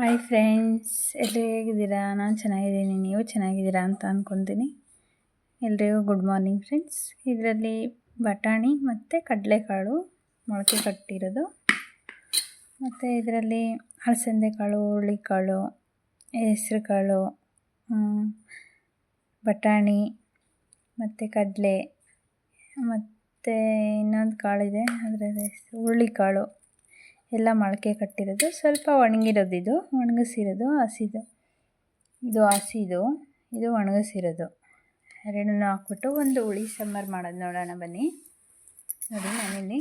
Hi friends ಎಲ್ಲರೂ ಹೇಗಿದ್ದೀರಾ ನಾನು ಚೆನ್ನಾಗಿದ್ದೀನಿ. ನೀವು ಚೆನ್ನಾಗಿದ್ದೀರಾ ಅಂತ ಅಂದ್ಕೊತೀನಿ ಎಲ್ರಿಗೂ ಗುಡ್ ಮಾರ್ನಿಂಗ್ ಫ್ರೆಂಡ್ಸ್ ಇದರಲ್ಲಿ ಬಟಾಣಿ ಮತ್ತು ಕಡಲೆಕಾಳು ಮೊಳಕೆ ಕಟ್ಟಿರೋದು. ಮತ್ತು ಇದರಲ್ಲಿ ಅಲಸಂದೆ ಕಾಳು ಹುರುಳಿಕಾಳು ಹೆಸ್ರು ಕಾಳು ಬಟಾಣಿ ಮತ್ತು ಕಡಲೆ ಮತ್ತು ಇನ್ನೊಂದು ಕಾಳಿದೆ. ಅದರ ಹುರುಳಿ ಹುರುಳಿಕಾಳು. ಎಲ್ಲ ಮೊಳಕೆ ಕಟ್ಟಿರೋದು. ಸ್ವಲ್ಪ ಒಣಗಿರೋದು ಇದು. ಒಣಗಿಸಿರೋದು ಹಸಿದು. ಇದು ಹಸಿದು. ಇದು ಒಣಗಿಸಿರೋದು. ಎರಡನ್ನೂ ಹಾಕ್ಬಿಟ್ಟು ಒಂದು ಹುಳಿ ಸಾಂಬಾರು ಮಾಡೋದು ನೋಡೋಣ ಬನ್ನಿ. ನೋಡಿ ನಾನಿಲ್ಲಿ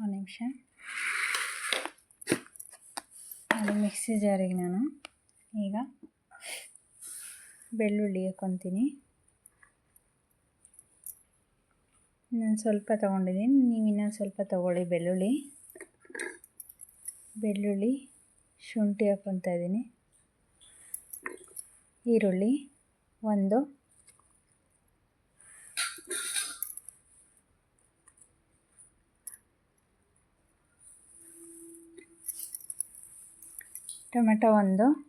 ಒಂದು ನಿಮಿಷ. ಅದು ಮಿಕ್ಸಿ ಜಾರಿಗೆ ನಾನು. ಈಗ ಬೆಳ್ಳುಳ್ಳಿ ಹಾಕ್ಕೊತೀನಿ ಇನ್ನೊಂದು ಸ್ವಲ್ಪ ತೊಗೊಂಡಿದ್ದೀನಿ. ನೀವು ಇನ್ನೊಂದು ಸ್ವಲ್ಪ ತೊಗೊಳ್ಳಿ. ಬೆಳ್ಳುಳ್ಳಿ. ಬೆಳ್ಳುಳ್ಳಿ, ಶುಂಠಿ ಹಾಕ್ಕೊತಾ ಇದ್ದೀನಿ. ಈರುಳ್ಳಿ, ಒಂದು. ಟೊಮೆಟೊ ಒಂದು.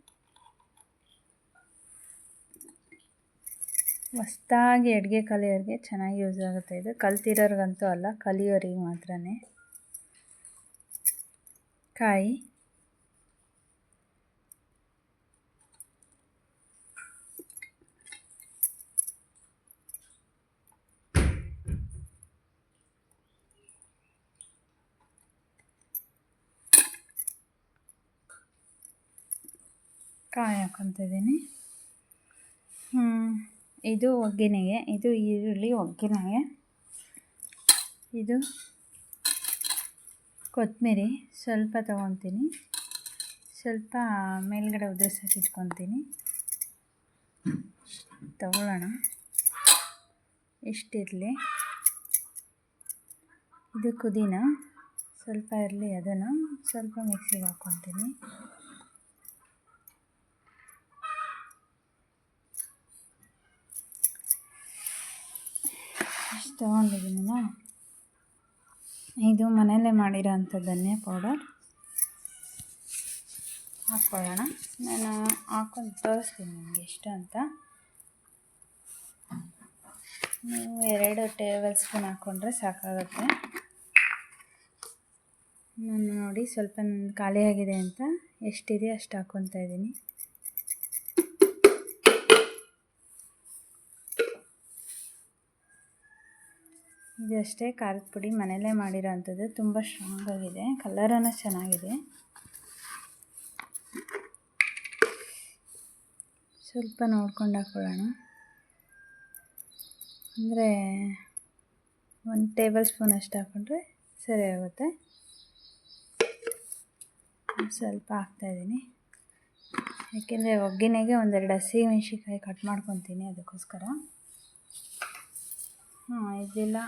ಹೊಸ್ದಾಗಿ ಅಡುಗೆ ಕಲಿಯೋರಿಗೆ ಚೆನ್ನಾಗಿ ಯೂಸ್ ಆಗುತ್ತೆ ಇದು. ಕಲ್ತಿರೋರಿಗಂತೂ ಅಲ್ಲ, ಕಲಿಯೋರಿಗೆ ಮಾತ್ರ ಕಾಯಿ. ಕಾಯಿ ಹಾಕೊತಿದ್ದೀನಿ. ಹ್ಞೂ ಇದು ಒಗ್ಗರಣೆಗೆ, ಇದು ಈರುಳ್ಳಿ ಒಗ್ಗರಣೆಗೆ. ಇದು ಕೊತ್ತಂಬರಿ ಸ್ವಲ್ಪ ತೊಗೊತೀನಿ. ಸ್ವಲ್ಪ ಮೇಲ್ಗಡೆ ಉದುರ್ಸೋಕೆ ಇಟ್ಕೊತೀನಿ. ತಗೊಳ್ಳೋಣ. ಇಷ್ಟಿರಲಿ ಇದು ಕುದಿನ ಸ್ವಲ್ಪ ಇರಲಿ ಅದನ್ನು. ಸ್ವಲ್ಪ ಮಿಕ್ಸಿಗೆ ಹಾಕ್ಕೊತೀನಿ ತೊಗೊಂಡಿದ್ದೀನಲ್ಲ ಇದು ಮನೆಯಲ್ಲೇ ಮಾಡಿರೋ ಅಂಥ ಧನ್ಯ ಪೌಡರ್. ಹಾಕ್ಕೊಳ್ಳೋಣ. ನಾನು ಹಾಕೊಂಡು ತೋರಿಸ್ತೀನಿ ನಿಮಗೆ ಎಷ್ಟು ಅಂತ. ನೀವು ಎರಡು ಟೇಬಲ್ ಸ್ಪೂನ್ ಹಾಕ್ಕೊಂಡ್ರೆ ಸಾಕಾಗುತ್ತೆ. ನಾನು ನೋಡಿ ಸ್ವಲ್ಪ ನನ್ನ ಖಾಲಿಯಾಗಿದೆ ಅಂತ. ಎಷ್ಟಿದೆ ಅಷ್ಟು ಹಾಕ್ಕೊತಾ ಇದ್ದೀನಿ. ಇದು ಅಷ್ಟೇ ಖಾರದ ಪುಡಿ ಮನೆಯಲ್ಲೇ ಮಾಡಿರೋ ಅಂಥದ್ದು ತುಂಬ ಸ್ಟ್ರಾಂಗಾಗಿದೆ ಕಲರನ್ನು ಚೆನ್ನಾಗಿದೆ. ಸ್ವಲ್ಪ ನೋಡ್ಕೊಂಡು ಹಾಕ್ಕೊಳ್ಳೋಣ ಅಂದರೆ ಒಂದು ಟೇಬಲ್ ಸ್ಪೂನ್ ಅಷ್ಟು ಹಾಕ್ಕೊಂಡ್ರೆ ಸರಿ ಆಗುತ್ತೆ. ಸ್ವಲ್ಪ ಹಾಕ್ತಾಯಿದ್ದೀನಿ ಯಾಕೆಂದರೆ ಒಗ್ಗಿನಾಗೆ ಒಂದೆರಡು ಹಸಿ ಮೆಣಸಿನ್ಕಾಯಿ ಕಟ್ ಮಾಡ್ಕೊತೀನಿ ಅದಕ್ಕೋಸ್ಕರ. ಹಾಂ, ಇದೆಲ್ಲ.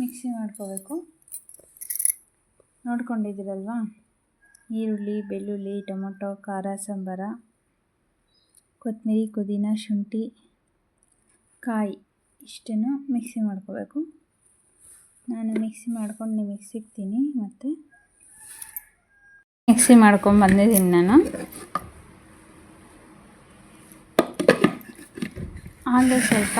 ಮಿಕ್ಸಿ ಮಾಡ್ಕೋಬೇಕು. ನೋಡ್ಕೊಂಡಿದ್ದೀರಲ್ವಾ? ಈರುಳ್ಳಿ, ಬೆಳ್ಳುಳ್ಳಿ, ಟೊಮೊಟೊ, ಖಾರ, ಸಾಂಬಾರ ಕೊತ್ತಂಬರಿ ಪುದೀನ, ಶುಂಠಿ, ಕಾಯಿ ಇಷ್ಟನ್ನು ಮಿಕ್ಸಿ ಮಾಡ್ಕೋಬೇಕು. ನಾನು ಮಿಕ್ಸಿ ಮಾಡ್ಕೊಂಡು ನಿಮಗೆ ಸಿಗ್ತೀನಿ ಮತ್ತು ಮಿಕ್ಸಿ ಮಾಡ್ಕೊಂಡು ಬಂದಿದ್ದೀನಿ ನಾನು. ಆಲೂ ಸ್ವಲ್ಪ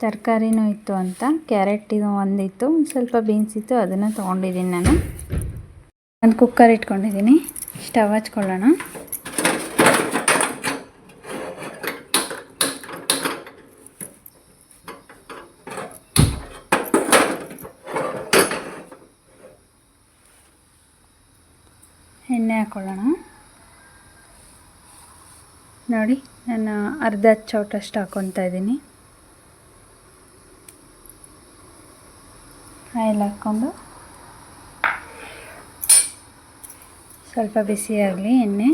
ತರಕಾರಿನೂ ಇತ್ತು ಅಂತ ಕ್ಯಾರೆಟ್ ಇದು ಒಂದಿತ್ತು, ಸ್ವಲ್ಪ ಬೀನ್ಸ್ ಇತ್ತು, ಅದನ್ನು ತೊಗೊಂಡಿದ್ದೀನಿ ನಾನು. ಒಂದು ಕುಕ್ಕರ್ ಇಟ್ಕೊಂಡಿದ್ದೀನಿ ಸ್ಟವ್ ಹಚ್ಕೊಳ್ಳೋಣ. ಎಣ್ಣೆ ಹಾಕ್ಕೊಳ್ಳೋಣ ನೋಡಿ, ನಾನು ಅರ್ಧ ಚೌಟಷ್ಟು ಹಾಕ್ಕೊತಾ ಇದ್ದೀನಿ. ಆಯಿಲ್ ಹಾಕ್ಕೊಂಡು ಸ್ವಲ್ಪ ಬಿಸಿಯಾಗಲಿ ಎಣ್ಣೆ.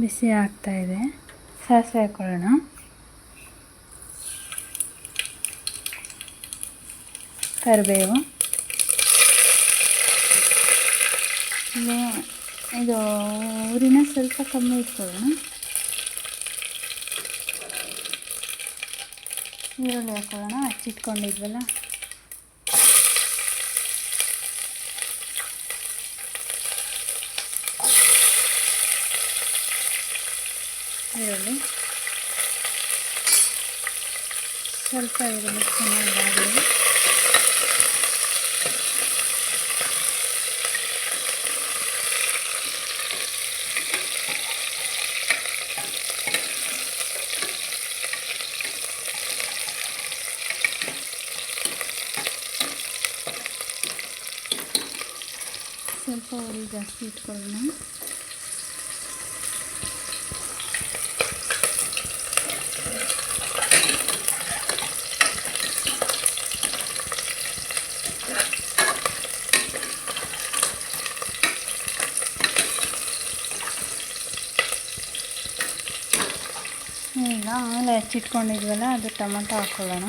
ಬಿಸಿ ಆಗ್ತಾ ಇದೆ. ಸಾಸಿವೆ ಹಾಕೊಳ್ಳೋಣ. ಕರಿಬೇವು. ಇಲ್ಲಿ ಇದು ಊರಿನ ಸ್ವಲ್ಪ ಕಮ್ಮಿ ಇಟ್ಕೊಳ್ಳೋಣ. ಈರುಳ್ಳಿ ಹಾಕೊಳ್ಳೋಣ ಹಚ್ಚಿಟ್ಕೊಂಡಿದ್ವಲ್ಲ. ಈರುಳ್ಳಿ ಸ್ವಲ್ಪ ಈರುಳ್ಳಿ ಚೆನ್ನಾಗಿ ಬಾಡಲಿ ಉರಿ ಜಾಸ್ತಿ ಇಟ್ಕೊಳ್ಳೋಣ. ಈಗ ಆಮೇಲೆ ಹಚ್ಚಿಟ್ಕೊಂಡಿದ್ವಲ್ಲ ಅದು ಟೊಮೊಟೊ ಹಾಕ್ಕೊಳ್ಳೋಣ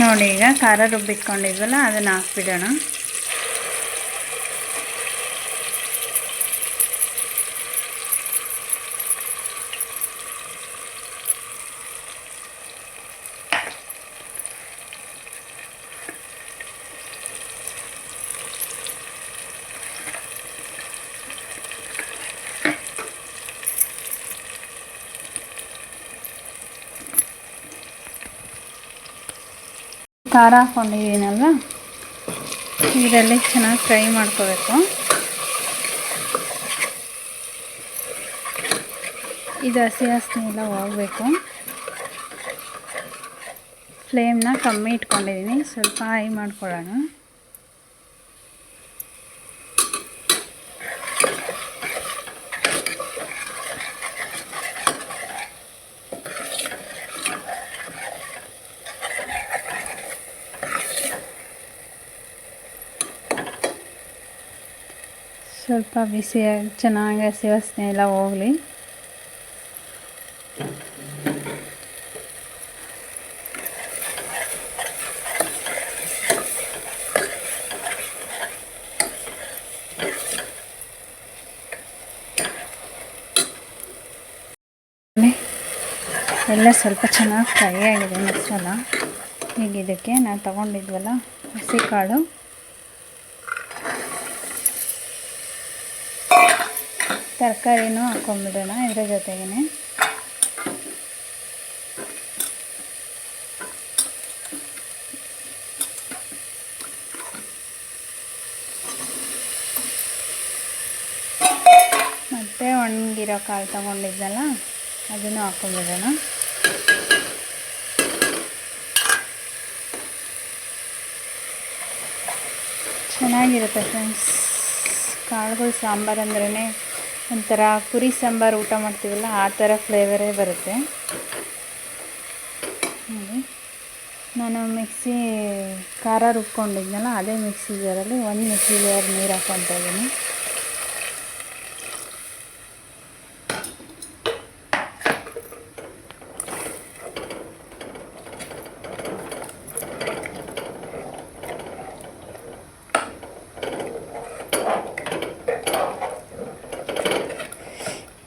ನೋಡಿ ಈಗ ಖಾರ ರುಬ್ಬಿಟ್ಕೊಂಡಿದ್ವಲ್ಲ ಅದನ್ನು ಹಾಕ್ಬಿಡೋಣ. ಖಾರ ಹಾಕ್ಕೊಂಡಿದ್ದೀನಲ್ವ ಇದರಲ್ಲಿ ಚೆನ್ನಾಗಿ ಫ್ರೈ ಮಾಡ್ಕೋಬೇಕು. ಇದು ಹಸಿ ಹಸಿ ಎಲ್ಲ ಹೋಗಬೇಕು. ಫ್ಲೇಮ್ನ ಕಮ್ಮಿ ಇಟ್ಕೊಂಡಿದ್ದೀನಿ. ಸ್ವಲ್ಪ ಹೈ ಮಾಡ್ಕೊಳ್ಳೋಣ. ಸ್ವಲ್ಪ ಬಿಸಿ ಚೆನ್ನಾಗಿ ಹಸಿ ಎಲ್ಲ ಹೋಗಲಿ. ಎಲ್ಲ ಸ್ವಲ್ಪ ಚೆನ್ನಾಗಿ ಫ್ರೈ ಆಗಿದೆ ಮಸಾಲ. ಈಗ ಇದಕ್ಕೆ ನಾವು ತಗೊಂಡಿದ್ವಲ್ಲ ಹಸಿ ಕಾಳು. ತರಕಾರಿನೂ ಹಾಕ್ಕೊಂಬಿಡೋಣ ಇದರ ಜೊತೆಗೇ ಮತ್ತೆ ಒಣಗಿರೋ ಕಾಳು ತಗೊಂಡಿದ್ದಲ್ಲ, ಅದನ್ನು ಹಾಕ್ಕೊಂಬಿಡೋಣ. ಚೆನ್ನಾಗಿರುತ್ತೆ ಫ್ರೆಂಡ್ಸ್ ಕಾಳುಗಳು ಸಾಂಬಾರು ಅಂದ್ರೇ ಒಂಥರ ಕುರಿ ಸಾಂಬಾರು ಊಟ ಮಾಡ್ತೀವಲ್ಲ, ಆ ಥರ ಫ್ಲೇವರೇ ಬರುತ್ತೆ. ನಾನು ಮಿಕ್ಸಿ ಖಾರ ರುಬ್ಕೊಂಡಿದ್ನಲ್ಲ, ಅದೇ ಮಿಕ್ಸಿ ಜಾರಲ್ಲಿ ಒಂದು ಮಿಕ್ಸಿ ಜಾರ್ ನೀರು ಹಾಕ್ಕೊತಾ ಇದ್ದೀನಿ.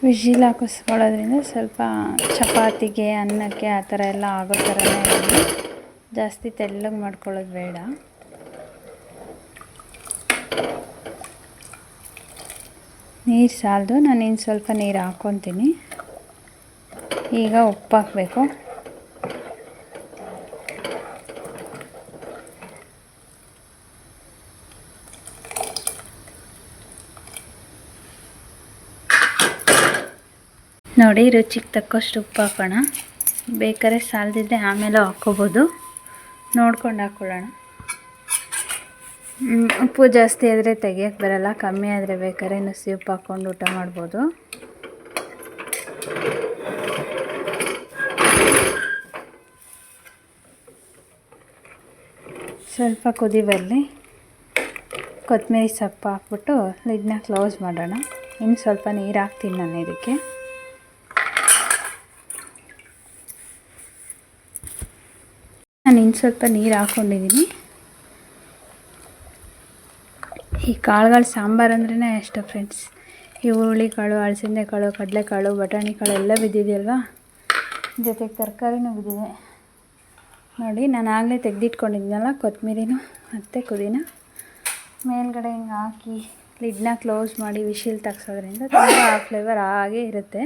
ವಿಜಿಲ್ ಹಾಕಿಸ್ಕೊಳ್ಳೋದ್ರಿಂದ ಸ್ವಲ್ಪ ಚಪಾತಿಗೆ, ಅನ್ನಕ್ಕೆ ಆ ಥರ ಎಲ್ಲ ಆಗೋ ಥರನೇ ಜಾಸ್ತಿ ತೆಳ್ಳಗೆ ಮಾಡ್ಕೊಳ್ಳೋದು ಬೇಡ. ನೀರು ಸಾಲದು ನಾನು ಇನ್ನು ಸ್ವಲ್ಪ ನೀರು ಹಾಕ್ಕೊತೀನಿ. ಈಗ ಉಪ್ಪು ಹಾಕಬೇಕು. ನೋಡಿ, ರುಚಿಗೆ ತಕ್ಕಷ್ಟು ಉಪ್ಪು ಹಾಕೋಣ. ಬೇಕಾದ್ರೆ ಸಾಲದಿದ್ದರೆ ಆಮೇಲೆ ಹಾಕ್ಕೋಬೋದು ನೋಡ್ಕೊಂಡು ಹಾಕ್ಕೊಳ್ಳೋಣ ಉಪ್ಪು ಜಾಸ್ತಿ ಆದರೆ ತೆಗಿಯೋಕ್ಕೆ ಬರಲ್ಲ. ಕಮ್ಮಿ ಆದರೆ ಬೇಕಾದ್ರೆ ನುಸಿ ಉಪ್ಪು ಹಾಕ್ಕೊಂಡು ಊಟ ಮಾಡ್ಬೋದು. ಸ್ವಲ್ಪ ಕುದಿ ಬರಲಿ ಕೊತ್ತಂಬರಿ ಸೊಪ್ಪು ಹಾಕ್ಬಿಟ್ಟು ಇದನ್ನ ಕ್ಲೋಸ್ ಮಾಡೋಣ. ಇನ್ನು ಸ್ವಲ್ಪ ನೀರು ಹಾಕ್ತೀನಿ ನಾನು ಇದಕ್ಕೆ. ಇನ್ನು ಸ್ವಲ್ಪ ನೀರು ಹಾಕ್ಕೊಂಡಿದ್ದೀನಿ ಈ ಕಾಳುಗಳು ಸಾಂಬಾರು ಅಂದ್ರೇ ಅಷ್ಟು ಫ್ರೆಂಡ್ಸ್ ಈ ಹುರುಳಿ ಕಾಳು ಅಳಸಂದೆ ಕಾಳು ಕಡಲೆಕಾಳು ಬಟಾಣಿ ಕಾಳು ಎಲ್ಲ ಬಿದ್ದಿದೆಯಲ್ವಾ? ಜೊತೆಗೆ ತರಕಾರಿನೂ ಬಿದ್ದಿದೆ. ನೋಡಿ, ನಾನು ಆಗಲೇ ತೆಗೆದಿಟ್ಕೊಂಡಿದ್ದೀನಲ್ಲ ಕೊತ್ತಂಬರಿನೂ, ಮತ್ತು ಪುದೀನ. ಮೇಲ್ಗಡೆ ಹಿಂಗೆ ಹಾಕಿ ಲಿಡ್ನ ಕ್ಲೋಸ್ ಮಾಡಿ ವಿಶಿಲ್ ತಗ್ಸೋದ್ರಿಂದ ತುಂಬ ಫ್ಲೇವರ್ ಹಾಗೇ ಇರುತ್ತೆ.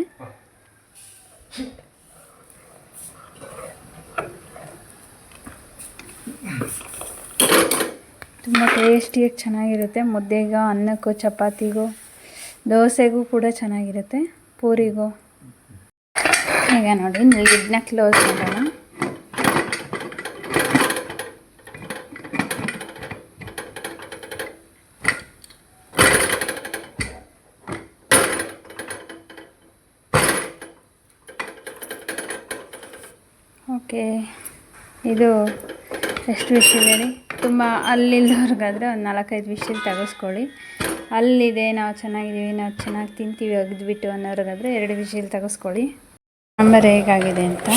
ತುಂಬ ಟೇಸ್ಟಿಯಾಗಿ ಚೆನ್ನಾಗಿರುತ್ತೆ. ಮುದ್ದೆಗೋ, ಅನ್ನಕ್ಕೋ, ಚಪಾತಿಗೋ, ದೋಸೆಗೂ ಕೂಡ ಚೆನ್ನಾಗಿರುತ್ತೆ. ಪೂರಿಗೂ. ಈಗ ನೋಡಿ ಲಿಡ್ನ ಕ್ಲೋಸ್ ಮಾಡೋಣ. ಓಕೆ ಇದು ಎಷ್ಟು ವಿಷಲ್ ಹೇಳಿ ತುಂಬ ಅಲ್ಲಿಲ್ದವ್ರಿಗಾದರೆ ಒಂದು ನಾಲ್ಕೈದು ವಿಷಲ್ ತೆಗೆಸ್ಕೊಳ್ಳಿ. ಅಲ್ಲಿದೆ ನಾವು ಚೆನ್ನಾಗಿದ್ದೀವಿ, ನಾವು ಚೆನ್ನಾಗಿ ತಿಂತೀವಿ ಒಗೆದ್ಬಿಟ್ಟು ಅನ್ನೋರಿಗಾದರೆ ಎರಡು ವಿಷಲ್ ತೆಗೆಸ್ಕೊಳ್ಳಿ. ಸಾಂಬಾರು ಹೇಗಾಗಿದೆ ಅಂತ.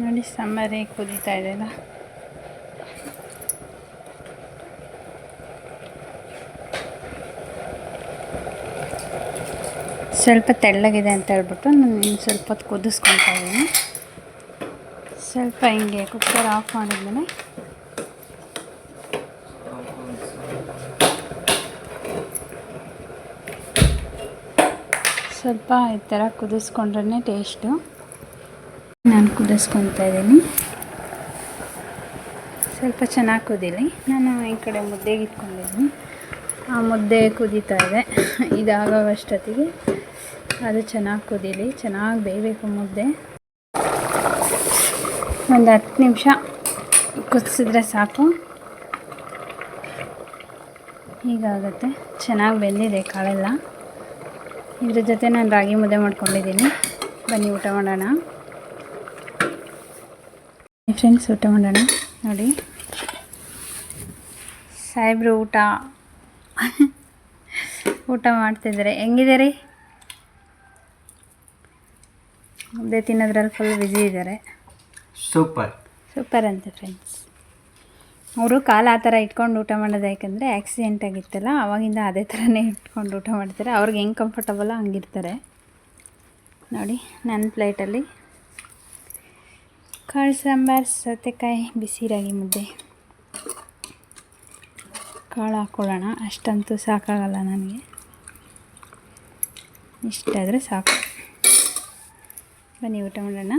ನೋಡಿ ಸಾಂಬಾರು ಹೇಗೆ ಕುದೀತಾ ಇದೆಯಲ್ಲ ಸ್ವಲ್ಪ ತೆಳ್ಳಗಿದೆ ಅಂತ ಹೇಳ್ಬಿಟ್ಟು ನಾನು ಇನ್ನು ಸ್ವಲ್ಪ ಹೊತ್ತು ಕುದಿಸ್ಕೊತಾ ಇದ್ದೀನಿ. ಸ್ವಲ್ಪ ಹಿಂಗೆ ಕುಕ್ಕರ್ ಆಫ್ ಮಾಡಿದ್ಮೇಲೆ ಸ್ವಲ್ಪ ಈ ಥರ ಕುದಿಸ್ಕೊಂಡ್ರೆ ಟೇಸ್ಟು. ನಾನು ಕುದಿಸ್ಕೊತಾ ಇದ್ದೀನಿ. ಸ್ವಲ್ಪ ಚೆನ್ನಾಗಿ ಕುದೀಲಿ. ನಾನು ಈ ಕಡೆ ಮುದ್ದೆಗೆ ಇಟ್ಕೊಂಡಿದ್ದೀನಿ. ಆ ಮುದ್ದೆ ಕುದೀತಾ ಇದೆ. ಇದಾಗೋವಷ್ಟೊತ್ತಿಗೆ ಅದು ಚೆನ್ನಾಗಿ ಕುದೀಲಿ. ಚೆನ್ನಾಗಿ ಬೇಯಬೇಕು ಮುದ್ದೆ. ಒಂದು ಹತ್ತು ನಿಮಿಷ ಕುದಿಸಿದ್ರೆ ಸಾಕು. ಹೀಗಾಗುತ್ತೆ. ಚೆನ್ನಾಗಿ ಬೆಂದಿದೆ ಕಾಳೆಲ್ಲ. ಇದ್ರ ಜೊತೆ ನಾನು ರಾಗಿ ಮುದ್ದೆ ಮಾಡ್ಕೊಂಡಿದ್ದೀನಿ. ಬನ್ನಿ ಊಟ ಮಾಡೋಣ. ಫ್ರೆಂಡ್ಸ್ ಊಟ ಮಾಡೋಣ? ನೋಡಿ. ಸಾಹೇಬ್ರು ಊಟ. ಊಟ ಮಾಡ್ತಿದ್ದಾರೆ. ಹೆಂಗಿದ್ದಾರೆ ರೀ? ಮುದ್ದೆ ತಿನ್ನೋದ್ರಲ್ಲಿ ಫುಲ್ ಬಿಜಿ ಇದ್ದಾರೆ. ಸೂಪರ್ ಸೂಪರ್ ಅಂತೆ ಫ್ರೆಂಡ್ಸ್ ಅವರು ಕಾಲು ಆ ಥರ ಇಟ್ಕೊಂಡು ಊಟ ಮಾಡೋದು ಯಾಕಂದರೆ ಆಕ್ಸಿಡೆಂಟ್ ಆಗಿತ್ತಲ್ಲ ಅವಾಗಿಂದ ಅದೇ ಥರನೇ ಇಟ್ಕೊಂಡು ಊಟ ಮಾಡ್ತಾರೆ. ಅವ್ರಿಗೆ ಹೆಂಗೆ ಕಂಫರ್ಟಬಲ್ಲ ಹಂಗಿರ್ತಾರೆ. ನೋಡಿ ನನ್ನ ಪ್ಲೇಟಲ್ಲಿ ಕಾಳು ಸಾಂಬಾರು ಸೌತೆಕಾಯಿ ಬಿಸಿ ರಾಗಿ ಮುದ್ದೆ ಕಾಳು ಹಾಕ್ಕೊಳ್ಳೋಣ ಅಷ್ಟಂತೂ ಸಾಕಾಗಲ್ಲ ನನಗೆ. ಇಷ್ಟಾದರೆ ಸಾಕು. ಬನ್ನಿ ಊಟ ಮಾಡೋಣ.